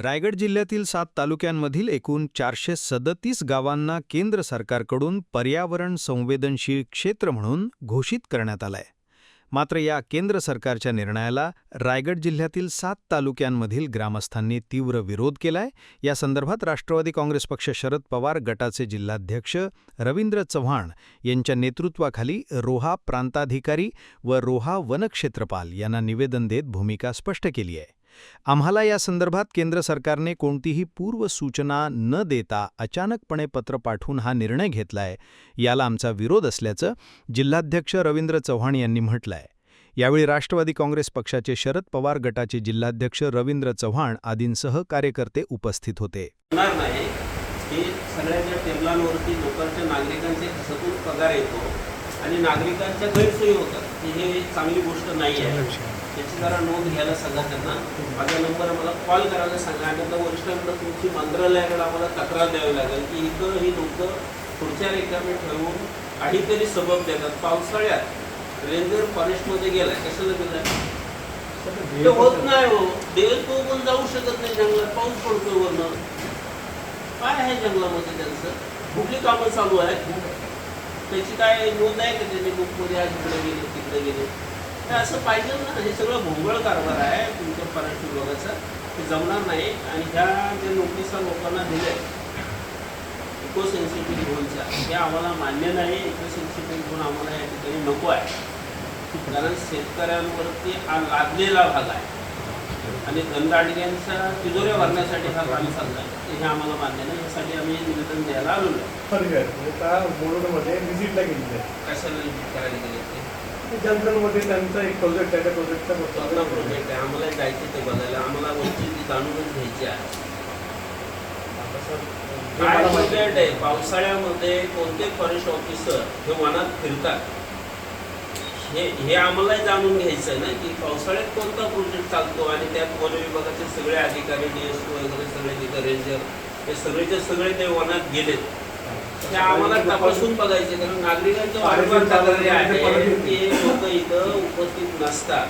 रायगड जिल्ह्यातील सात तालुक्यांमधील एकूण चारशे सदतीस गावांना केंद्र सरकारकडून पर्यावरण संवेदनशील क्षेत्र म्हणून घोषित करण्यात आलंय. मात्र या केंद्र सरकारच्या निर्णयाला रायगड जिल्ह्यातील सात तालुक्यांमधील ग्रामस्थांनी तीव्र विरोध केलाय. या संदर्भात राष्ट्रवादी काँग्रेस पक्ष शरद पवार गटाचे जिल्हाध्यक्ष रवींद्र चव्हाण यांच्या नेतृत्वाखाली रोहा प्रांताधिकारी व रोहा वनक्षेत्रपाल यांना निवेदन देत भूमिका स्पष्ट केली आहे. आम्हाला या संदर्भात केंद्र सरकारने कोणतीही पूर्वसूचना न देता अचानकपणे पत्र पाठवून हा निर्णय घेतलाय याला आमचा विरोध असल्याचं जिल्हाध्यक्ष रवींद्र चव्हाण यांनी म्हटलंय. यावेळी राष्ट्रवादी काँग्रेस पक्षाचे शरद पवार गटाचे जिल्हाध्यक्ष रवींद्र चव्हाण आदींसह कार्यकर्ते उपस्थित होते. सगळ्याच्या टेबलांवरती लोकांच्या नागरिकांचे पगार येतो आणि नागरिकांच्या गैरसोयी होतात हे चांगली गोष्ट नाही आहे. याची जरा नोंद घ्यायला सांगा त्यांना. माझा नंबर मला कॉल करायला सांगा. आणि आता वरिष्ठांकडे तुमची मंत्रालयाकडे आम्हाला तक्रार द्यावी लागेल की इथं ही लोक पुढच्या रेखाने ठेवून काहीतरी सबब देतात. पावसाळ्यात रेंजर फॉरेस्टमध्ये गेलाय. कशाला गेलाय? ते होत नाही हो. देव तो पण जाऊ शकत नाही जंगलात. पाऊस पडतो वरनं. काय आहे जंगलामध्ये त्यांचं? कुठली कामं चालू आहेत? त्याची काय नोंद आहे का त्याने? बुकमध्ये आज इकडे गेले तिकडे गेले? हे असं पाहिजे ना हे सगळं भोंगळ कारभार आहे तुमच्या फॉरेस्ट विभागाचा ते जमणार नाही. आणि ह्या ज्या नोटिसा लोकांना दिल्या इको सेन्सिटिव्ह झोनच्या हे आम्हाला मान्य नाही. इको सेन्सिटिव्ह झोन आम्हाला या ठिकाणी नको आहे. कारण शेतकऱ्यांवरती हा लादलेला भाग आहे. आणि दंडाडग्यांच्या तिजोऱ्या भरण्यासाठी हा काम चाललाय. ते हे आम्हाला मान्य नाही. यासाठी आम्ही निवेदन द्यायला आलेलो आहे. आहे. म्हणजे बोर्डमध्ये गेलेले आहे कशाला visit करायला गेले ते? जंगलमध्ये त्यांचा एक प्रोजेक्ट आहे त्या प्रोजेक्टचा स्वतः प्रोजेक्ट आहे. आम्हाला जायचं ते बघायला आम्हाला वरची जाणूनच घ्यायची आहे. काय प्रोजेक्ट आहे? पावसाळ्यामध्ये कोणते फॉरेस्ट ऑफिसर हे वनात फिरतात? हे हे आम्हाला जाणून घ्यायचं आहे ना की पावसाळ्यात कोणता प्रोजेक्ट चालतो आणि त्यात वन विभागाचे सगळे अधिकारी डी एस वगैरे सगळे तिथं रेंजर हे सगळेचे सगळे ते वनात गेलेत. आम्हाला तपासून बघायचे कारण नागरिकांचं वारंवार तक्रारी आहे की लोक इथं उपस्थित नसतात.